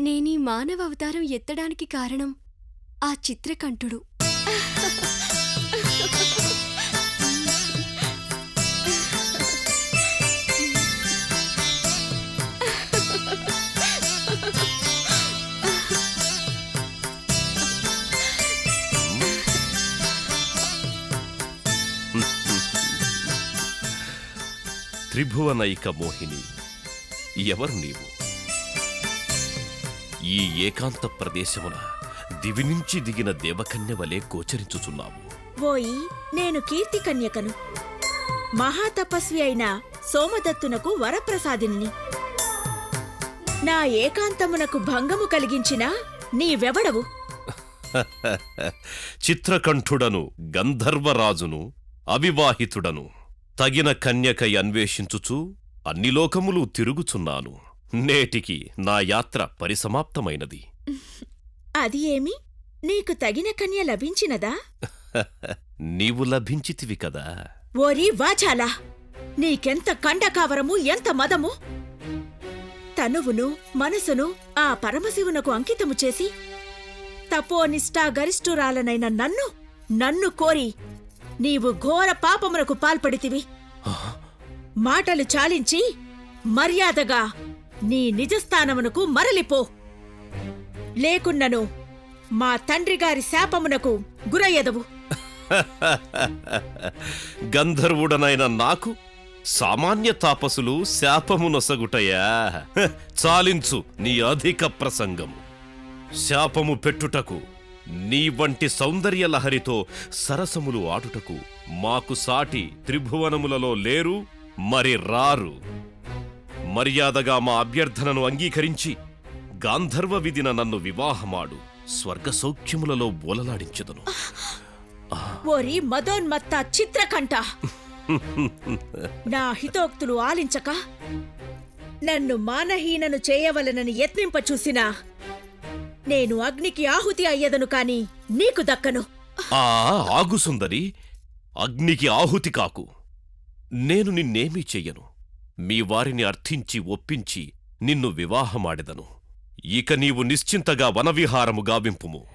నేనీ మానవ అవతారం ఎత్తడానికి కారణం ఆ చిత్రకంఠుడు. త్రిభువనైక మోహిని ఎవరు నీవు? ఈ ఏకాంత ప్రదేశమున దివి నుంచి దిగిన దేవకన్య వలె గోచరించుచున్నావు. ఓయి నేను కీర్తి కన్యకను మహాతపస్వి అయిన సోమదత్తునకు వరప్రసాదిని. నా ఏకాంతమునకు భంగము కలిగించిన నీవెవడవు? చిత్రకంఠుడను గంధర్వరాజును అవివాహితుడను తగిన కన్యకై అన్వేషించుచు అన్ని లోకములు తిరుగుచున్నాను. నేటికి నా యాత్ర పరిసమాప్తమైనది. అది ఏమి? నీకు తగిన కన్య లభించినదా? నీవు లభించితివి కదా. ఓరి వాచాలా! నీకెంత కండకావరము ఎంత మదము? తనువును మనసును ఆ పరమశివునకు అంకితము చేసి తపోనిష్టా గరిష్ఠురాలనైన నన్ను నన్ను కోరి నీవు ఘోర పాపమునకు పాల్పడితివి. మాటలు చాలించి మర్యాదగా నీ నిజస్థానమునకు మరలిపో. లేకున్నను మా తండ్రిగారి శాపమునకు గురయ్యదవు. గంధర్వుడనైన నాకు సామాన్య తాపసులు శాపమునొసగుటయా? చాలించు నీ అధిక ప్రసంగము. శాపము పెట్టుటకు నీ వంటి సౌందర్య లహరితో సరసములు ఆడుటకు మాకు సాటి త్రిభువనములలో లేరు మరి రారు. మర్యాదగా మా అభ్యర్థనను అంగీకరించి గాంధర్వ విధిన నన్ను వివాహమాడు స్వర్గ సౌఖ్యములలో బోలలాడించదను. ఓరి మదోన్మత్త చిత్రకంఠ! నా హితోక్తులు ఆలించక నన్ను మానహీనను చేయవలనని యత్నింపచూసినా నేను అగ్నికి ఆహుతి అయ్యదను కాని నీకు దక్కను. ఆ ఆగు సుందరి! అగ్నికి ఆహుతి కాకు. నేను నిన్నేమీ చెయ్యను. మీ వారిని అర్థించి ఒప్పించి నిన్ను వివాహమాడెదను. ఇక నీవు నిశ్చింతగా వనవిహారము గావింపుము.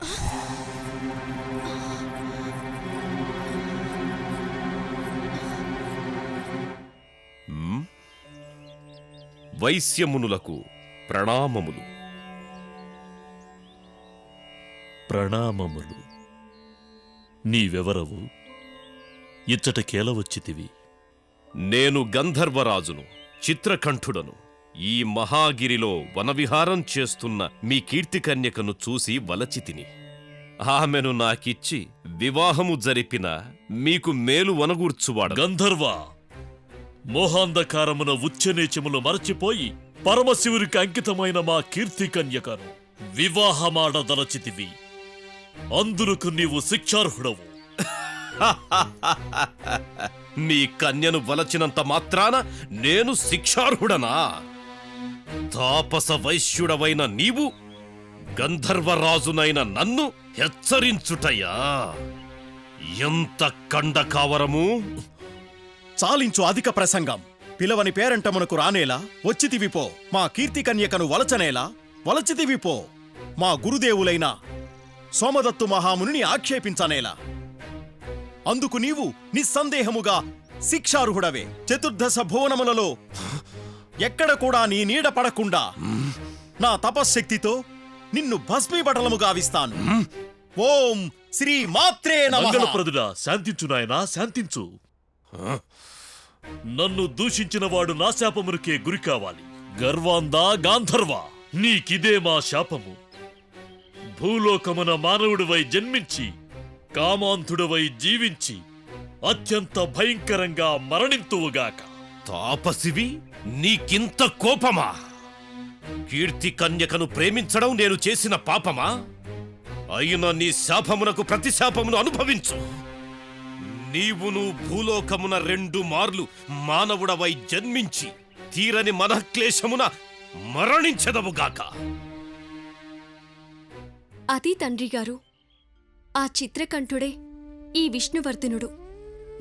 వైశ్యమునులకు ప్రణామములు. ప్రణామములు. నీవెవరవు? ఇచ్చటకేల వచ్చితివి నేను గంధర్వరాజును చిత్రకంఠుడను. ఈ మహాగిరిలో వనవిహారం చేస్తున్న మీ కీర్తికన్యకను చూసి వలచితిని ఆమెను నాకిచ్చి వివాహము జరిపిన మీకు మేలు వనగూర్చువాడ గంధర్వ మోహాంధకారమున ఉచ్చనీచములు మరచిపోయి పరమశివునికి అంకితమైన మా కీర్తి కన్యకను వివాహమాడదలచితివి. అందులకు నీవు శిక్షార్హుడవు. మీ కన్యను వలచినంత మాత్రాన నేను శిక్షార్హుడనా? తాపస వైశ్యుడవైన నీవు గంధర్వరాజునైన నన్ను హెచ్చరించుటయ్యా. ఎంత కండకావరము? చాలించు అధిక ప్రసంగం. పిలవని పేరంటమునకు రానేలా? వచ్చితివిపో మా కీర్తికన్యకను వలచనేలా? వలచితివిపో మా గురుదేవులైన సోమదత్తు మహామునిని ఆక్షేపించనేలా? అందుకు నీవు నిస్సందేహముగా శిక్షార్హుడవే. చతుర్దశ భువనములలో ఎక్కడ కూడా నీ నీడ పడకుండా నా తపశ్శక్తితో నిన్ను భస్మీపటలము గావిస్తాను. ఓం శ్రీ మాత్రే మంగళప్రదుడా శాంతించు నాయనా శాంతించు. నన్ను దూషించిన వాడు నా శాపమునికే గురి కావాలి. గర్వాందా గాంధర్వ నీకిదే మా శాపము. భూలోకమున మానవుడివై జన్మించి కామాంతుడవై జీవించి అత్యంత భయంకరంగా మరణింతువుగాక. తాపసివి నీకింత కోపమా? కీర్తి కన్యకను ప్రేమించడం నేను చేసిన పాపమా? అయిన నీ శాపమునకు ప్రతిశాపమును అనుభవించు. నీవును భూలోకమున రెండు మార్లు మానవుడవై జన్మించి తీరని మనఃక్లేశమున మరణించదవుగాక. అది తండ్రిగారు ఆ చిత్రకంఠుడే ఈ విష్ణువర్ధనుడు.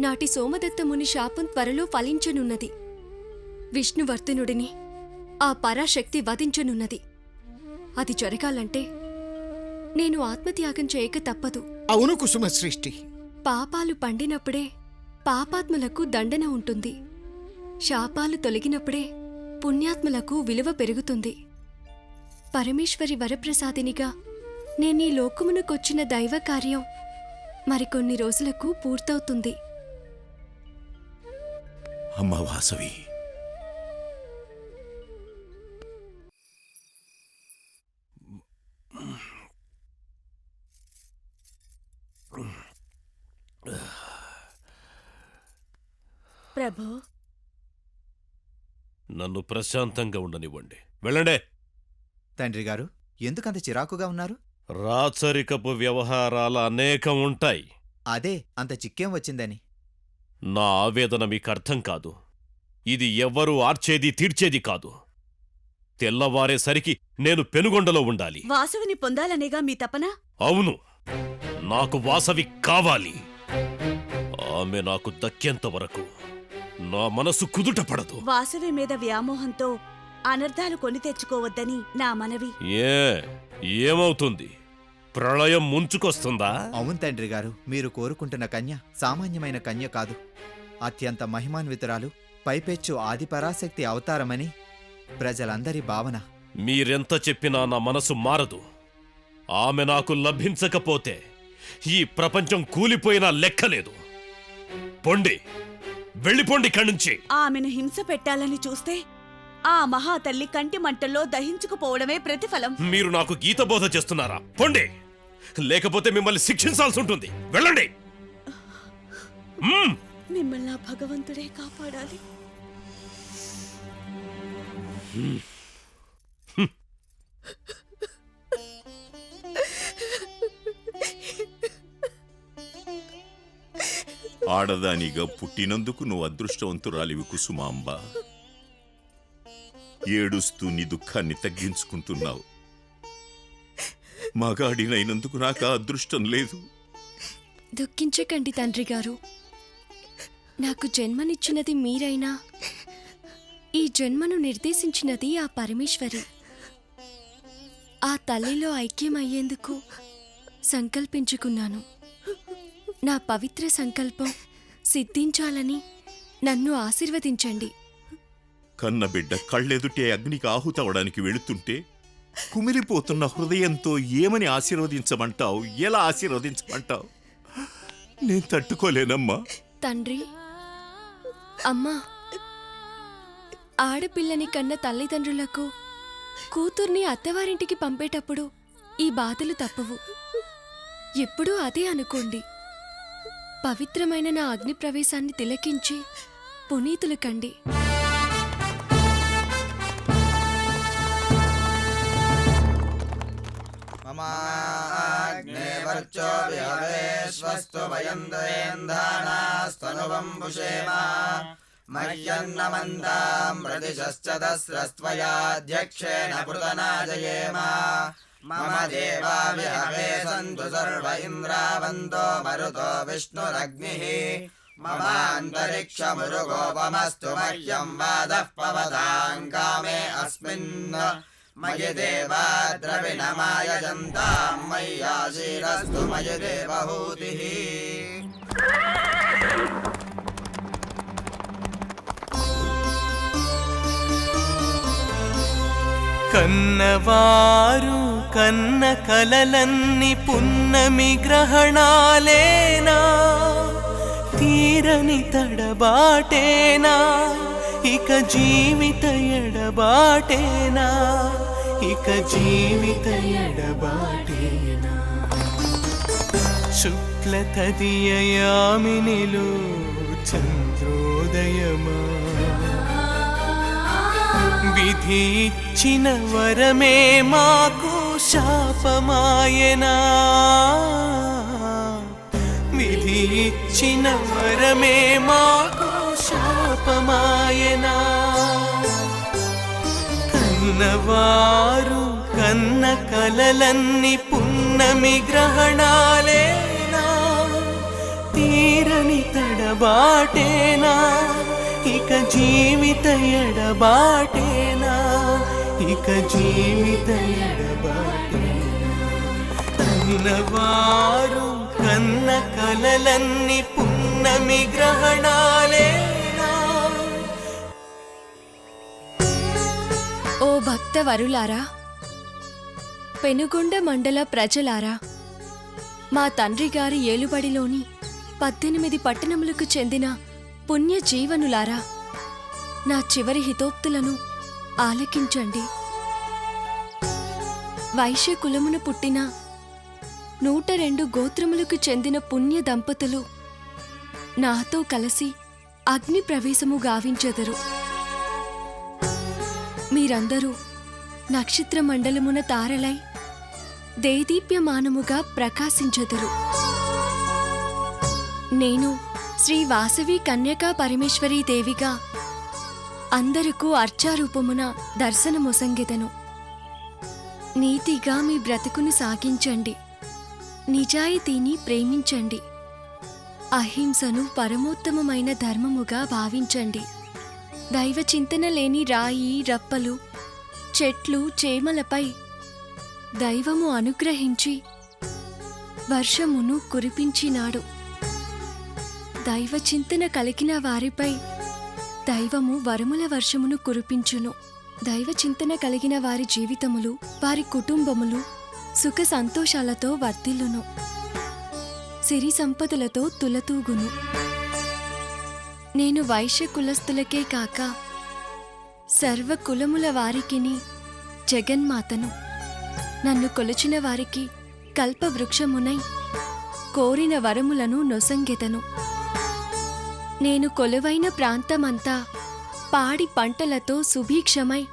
నాటి సోమదత్త ముని శాపం త్వరలో ఫలించనున్నది. విష్ణువర్ధనుడిని ఆ పరాశక్తి వధించనున్నది. అది జరగాలంటే నేను ఆత్మత్యాగం చేయక తప్పదు. అవును కుసుమ సృష్టి పాపాలు పండినప్పుడే పాపాత్ములకు దండన ఉంటుంది. శాపాలు తొలగినప్పుడే పుణ్యాత్ములకు విలువ పెరుగుతుంది. పరమేశ్వరి వరప్రసాదినిగా నేను ఈ లోకమునకొచ్చిన దైవ కార్యం మరికొన్ని రోజులకు పూర్తవుతుంది. అమ్మ వాసవి. ప్రభో. నన్ను ప్రశాంతంగా ఉండనివ్వండి. వెళ్ళండే. తండ్రి గారు ఎందుకంత చిరాకుగా ఉన్నారు? రాచరికపు వ్యవహారాలు అనేకం ఉంటాయి అదే అంత చిక్కేం వచ్చిందని. నా ఆవేదన మీకు అర్థం కాదు. ఇది ఎవ్వరూ ఆర్చేది తీర్చేది కాదు. తెల్లవారేసరికి నేను పెనుగొండలో ఉండాలి. వాసవిని పొందాలనేగా మీ తపన? అవును నాకు వాసవి కావాలి. ఆమె నాకు దక్కేంత వరకు నా మనసు కుదుట పడదు వాసవి మీద వ్యామోహంతో అనర్థాలు కొని తెచ్చుకోవద్దని నా మనవి. ఏ ఏమవుతుంది? ప్రళయం ముంచుకొస్తుందా? అవును తండ్రి గారు మీరు కోరుకుంటున్న కన్య సామాన్యమైన కన్య కాదు. అత్యంత మహిమాన్వితురాలు పైపెచ్చు ఆదిపరాశక్తి అవతారమని ప్రజలందరి భావన. మీరెంత చెప్పినా నా మనసు మారదు. ఆమె నాకు లభించకపోతే ఈ ప్రపంచం కూలిపోయినా లెక్కలేదు. పొండి. వెళ్ళిపోండి నుంచి ఆమెను హింస పెట్టాలని చూస్తే ఆ మహాతల్లి కంటి మంటల్లో దహించుకుపోవడమే ప్రతిఫలం. మీరు నాకు గీత బోధ చేస్తున్నారా? పొండి. లేకపోతే మిమ్మల్ని శిక్షించాల్సి ఉంటుంది. వెళ్ళండి. మ్మ్. మిమ్మల్ని భగవంతుడే కాపాడాలి. ఆడదానిగా పుట్టినందుకు నువ్వు అదృష్టవంతురాలివి కుసుమాంబ. ఏడుస్తూ నీ దుఃఖాన్ని తగ్గించుకుంటున్నావు. మగాడినైనందుకు నాకు ఆ అదృష్టం లేదు. దుఃఖించకండి తండ్రి గారు. నాకు జన్మనిచ్చినది మీరైనా ఈ జన్మను నిర్దేశించినది ఆ పరమేశ్వరి. ఆ తల్లిలో ఐక్యమయ్యేందుకు సంకల్పించుకున్నాను. నా పవిత్ర సంకల్పం సిద్ధించాలని నన్ను ఆశీర్వదించండి. కన్నబిడ్డ కళ్ళెదుటే అగ్నికి ఆహుతవడానికి వెళుతుంటే కుమిలిపోతున్న హృదయంతో ఏమని ఆశీర్వదించమంటావు? ఎలా ఆశీర్వదించమంటావు? నేను తట్టుకోలేనమ్మా. తండ్రి అమ్మా ఆడపిల్లని కన్న తల్లిదండ్రులకు కూతుర్ని అత్తవారింటికి పంపేటప్పుడు ఈ బాధలు తప్పవు. ఎప్పుడూ అదే అనుకోండి. పవిత్రమైన నా అగ్ని ప్రవేశాన్ని తిలకించి పునీతులు కండి. माग्ने वर्चो विहवेश्वस्तु मह्यन्न मह्यन्नमन्दाम् प्रतिशश्च दस्रस्त्वयाध्यक्षेण पृतनाजयेम मम देवा विहवे सन्तु सर्व इन्द्रावन्तो मरुतो विष्णुरग्निः। ममान्तरिक्षमुरुगोपमस्तु मह्यम् वादः पवताम् कामे अस्मिन्। मयि देवा द्रविणमायजन्तां मय्याशीरस्तु मयि देवहूतिः కన్నవారు కన్న కలలన్ని పున్నమి గ్రహణాలేనా తీరని తడబాటేనా ఇక జీవిత ఎడబాటేనా ఇక జీవిత ఎడబాటేనా? శుక్ల తదియయామినిలో చంద్రోదయమా? విధి ఇచ్చిన వరమే మాకు శాపమాయనా? విధి ఇచ్చిన వరమే మాకు శాపమాయనా? కన్నవారు కన్న కలలన్నీ పున్నమి గ్రహణాలేనా? తీరని తడబాటేనా? ఇక జీవిత ఎడబాటేనా? ఇక జీవిత ఎడబాటేనా? కన్నవారు కన్న కలలన్నీ పున్నమి గ్రహణాలేనా? ఓ భక్త వరులారా పెనుగొండ మండల ప్రజలారా మా తండ్రి గారి ఏలుబడిలోని పద్దెనిమిది పట్టణములకు చెందిన పుణ్య జీవనులారా నా చివరి హితోక్తులను ఆలకించండి. వైశ్య కులమున పుట్టిన నూట రెండు గోత్రములకు చెందిన పుణ్య దంపతులు నాతో కలిసి అగ్ని ప్రవేశము గావించెదరు. మీరందరూ నక్షత్ర మండలమున తారలై దేదీప్యమానముగా ప్రకాశించెదరు. నేను శ్రీ వాసవి కన్యకా పరమేశ్వరీ దేవిగా అందరకు అర్చారూపమున దర్శనమొసంగిదను. నీతిగా మీ బ్రతుకును సాగించండి. నిజాయితీని ప్రేమించండి. అహింసను పరమోత్తమమైన ధర్మముగా భావించండి. దైవ చింతన లేని రాయి రప్పలు చెట్లు చేమలపై దైవము అనుగ్రహించి వర్షమును కురిపించినాడు. దైవ చింతన కలిగిన వారిపై దైవము వరముల వర్షమును కురిపించును. దైవ చింతన కలిగిన వారి జీవితములు వారి కుటుంబములు సుఖ సంతోషాలతో వర్తిల్లును సిరి సంపదలతో తులతూగును. నేను వైశ్య కులస్థులకే కాక సర్వ కులముల వారికిని జగన్మాతను. నన్ను కొలిచిన వారికి కల్పవృక్షమునై కోరిన వరములను నొసంగెదను. నేను కొలువైన ప్రాంతమంతా పాడి పంటలతో సుభీక్షమై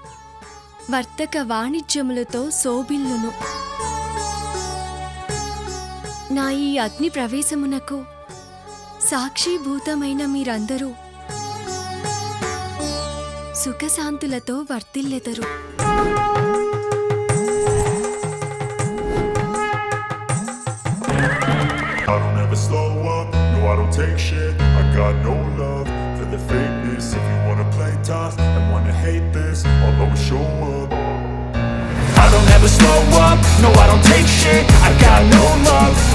వర్తక వాణిజ్యములతో శోభిల్లును. నా ఈ అగ్ని ప్రవేశమునకు సాక్షిభూతమైన మీరందరూ సుఖశాంతులతో వర్తిల్లెదరు I don't ever slow up, no I don't take shit I got no love for the fakeness If you wanna play tough and wanna hate this I'll always show up I don't ever slow up, no I don't take shit I got no love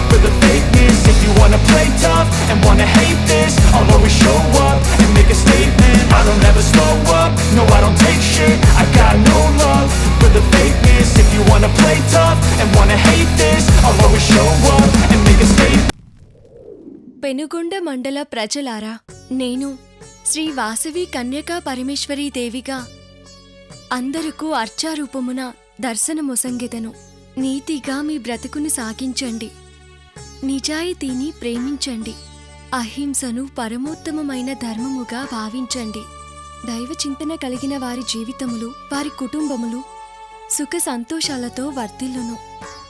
for the fakeness If you wanna play tough and wanna hate this, I'll always show up and make a statement. I don't ever slow up, no, I don't take shit. I got no love for the fakeness. If you wanna play tough and wanna hate this, I'll always show up and make a statement. Penugonda మండల ప్రజలారా నేను శ్రీ వాసవి కన్యకా పరమేశ్వరీ దేవిగా అందరకు అర్చారూపమున దర్శనమొసంగెదను నీతిగా మీ బ్రతుకును సాగించండి నిజాయితీని ప్రేమించండి. అహింసను పరమోత్తమమైన ధర్మముగా భావించండి. దైవ చింతన కలిగిన వారి జీవితములు వారి కుటుంబములు సుఖ సంతోషాలతో వర్ధిల్లును.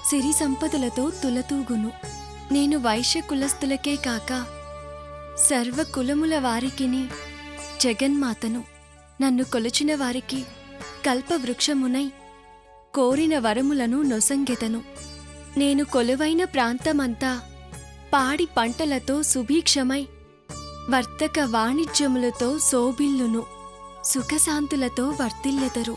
సిరి సంపదలతో తులతూగును. నేను వైశ్య కులస్తులకే కాక సర్వ కులముల వారికిని జగన్మాతను. నన్ను కొలిచిన వారికి కల్పవృక్షమునై కోరిన వరములను నొసంగెదను. నేను కొలువైన ప్రాంతమంతా పాడి పంటలతో సుభీక్షమై వర్తక వాణిజ్యములతో శోభిల్లును సుఖశాంతులతో వర్తిల్లెదరు.